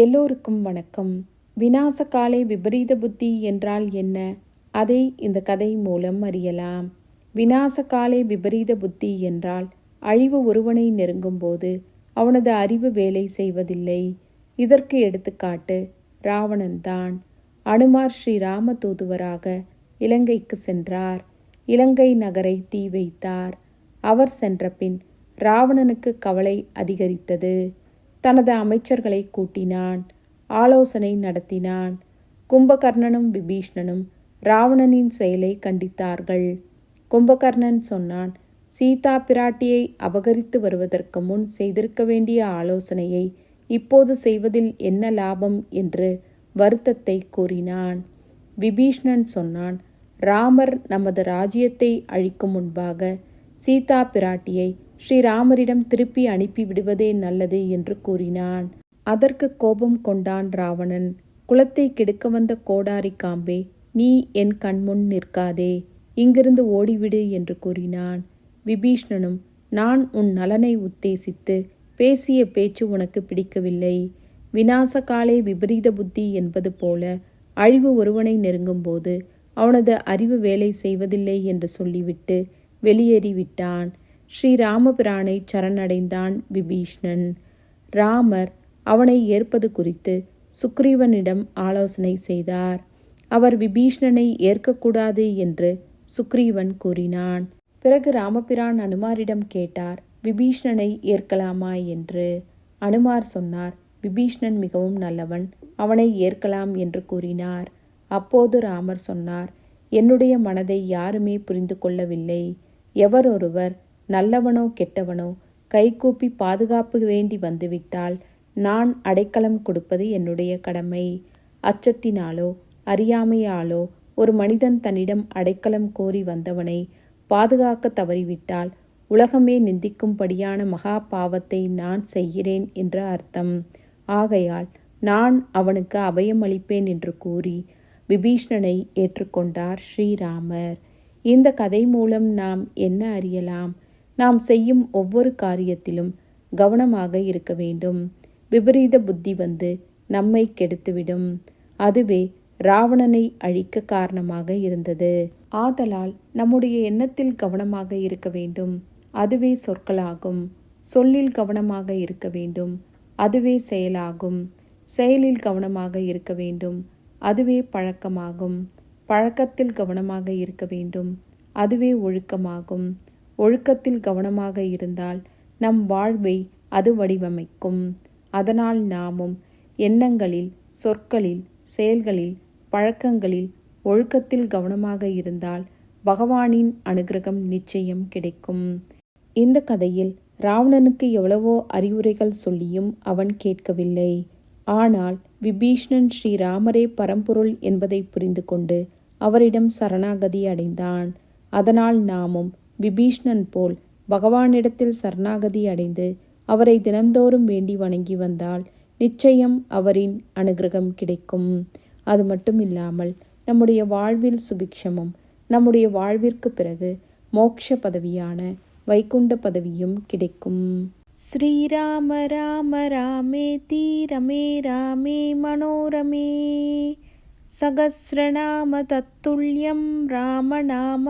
எல்லோருக்கும் வணக்கம். விநாசகாலே விபரீத புத்தி என்றால் என்ன? அதை இந்த கதை மூலம் அறியலாம். விநாசகாலே விபரீத புத்தி என்றால் அழிவு ஒருவனை நெருங்கும்போது அவனது அறிவு வேலை செய்வதில்லை. இதற்கு எடுத்துக்காட்டு ராவணன்தான் அனுமார் ஸ்ரீ ராம தூதுவராக இலங்கைக்கு சென்றார். இலங்கை நகரை தீ வைத்தார். அவர் சென்றபின் ராவணனுக்கு கவலை அதிகரித்தது. தனது அமைச்சர்களை கூட்டினான் ஆலோசனை நடத்தினான். கும்பகர்ணனும் விபீஷ்ணனும் ராவணனின் செயலை கண்டித்தார்கள். கும்பகர்ணன் சொன்னான் சீதா பிராட்டியை அபகரித்து வருவதற்கு முன் செய்திருக்க வேண்டிய ஆலோசனையை இப்போது செய்வதில் என்ன லாபம்? என்று வருத்தத்தை கூறினான். விபீஷ்ணன் சொன்னான் ராமர் நமது ராஜ்யத்தை அழிக்கும் முன்பாக சீதா பிராட்டியை ஸ்ரீராமரிடம் திருப்பி அனுப்பி விடுவதே நல்லது என்று கூறினான். அதற்கு கோபம் கொண்டான் ராவணன். குலத்தை கெடுக்க வந்த கோடாரி காம்பே நீ என் கண்முன் நிற்காதே இங்கிருந்து ஓடிவிடு என்று கூறினான். விபீஷ்ணனும் நான் உன் நலனை உத்தேசித்து பேசிய பேச்சு உனக்கு பிடிக்கவில்லை. விநாசகாலே விபரீத புத்தி என்பது போல அழிவு ஒருவனை நெருங்கும்போது அவனது அறிவு வேலை செய்வதில்லை என்று சொல்லிவிட்டு வெளியேறிவிட்டான். ஸ்ரீராமபிரானை சரணடைந்தான் விபீஷ்ணன். ராமர் அவனை ஏற்பது குறித்து சுக்ரீவனிடம் ஆலோசனை செய்தார். அவர் விபீஷ்ணனை ஏற்கக்கூடாது என்று சுக்ரீவன் கூறினான். பிறகு ராமபிரான் அனுமாரிடம் கேட்டார் விபீஷ்ணனை ஏற்கலாமா? என்று. அனுமார் சொன்னார் விபீஷ்ணன் மிகவும் நல்லவன் அவனை ஏற்கலாம் என்று கூறினார். அப்போது ராமர் சொன்னார் என்னுடைய மனதை யாருமே புரிந்து கொள்ளவில்லை. எவரொருவர் நல்லவனோ கெட்டவனோ கைகூப்பி பாதுகாப்பு வேண்டி வந்துவிட்டால் நான் அடைக்கலம் கொடுப்பது என்னுடைய கடமை. அச்சத்தினாலோ அறியாமையாலோ ஒரு மனிதன் தன்னிடம் அடைக்கலம் கோரி வந்தவனை பாதுகாக்க தவறிவிட்டால் உலகமே நிந்திக்கும்படியான மகா பாவத்தை நான் செய்கிறேன் என்ற அர்த்தம். ஆகையால் நான் அவனுக்கு அபயம் அளிப்பேன் என்று கூறி விபீஷ்ணனை ஏற்றுக்கொண்டார் ஸ்ரீராமர். இந்த கதை மூலம் நாம் என்ன அறியலாம்? நாம் செய்யும் ஒவ்வொரு காரியத்திலும் கவனமாக இருக்க வேண்டும். விபரீத புத்தி வந்து நம்மை கெடுத்துவிடும். அதுவே ராவணனை அழிக்க காரணமாக இருந்தது. ஆதலால் நம்முடைய எண்ணத்தில் கவனமாக இருக்க வேண்டும். அதுவே சொற்களாகும். சொல்லில் கவனமாக இருக்க வேண்டும். அதுவே செயலாகும். செயலில் கவனமாக இருக்க வேண்டும். அதுவே பழக்கமாகும். பழக்கத்தில் கவனமாக இருக்க வேண்டும். அதுவே ஒழுக்கமாகும். ஒழுக்கத்தில் கவனமாக இருந்தால் நம் வாழ்வை அது வடிவமைக்கும். அதனால் நாமும் எண்ணங்களில் சொற்களில் செயல்களில் பழக்கங்களில் ஒழுக்கத்தில் கவனமாக இருந்தால் பகவானின் அனுகிரகம் நிச்சயம் கிடைக்கும். இந்த கதையில் ராவணனுக்கு எவ்வளவோ அறிவுரைகள் சொல்லியும் அவன் கேட்கவில்லை. ஆனால் விபீஷ்ணன் ஸ்ரீராமரே பரம்பொருள் என்பதை புரிந்து கொண்டு அவரிடம் சரணாகதி அடைந்தான். அதனால் நாமும் விபீஷ்ணன் போல் பகவானிடத்தில் சரணாகதி அடைந்து அவரை தினந்தோறும் வேண்டி வணங்கி வந்தால் நிச்சயம் அவரின் அனுகிரகம் கிடைக்கும். அது மட்டும் இல்லாமல் நம்முடைய வாழ்வில் சுபிக்ஷமும் நம்முடைய வாழ்விற்கு பிறகு மோக்ஷ பதவியான வைகுண்ட பதவியும் கிடைக்கும். ஸ்ரீராம ராம ராமே தீரமே ராமே மனோரமே सहस्रनाम तत्तुल्यं रामनाम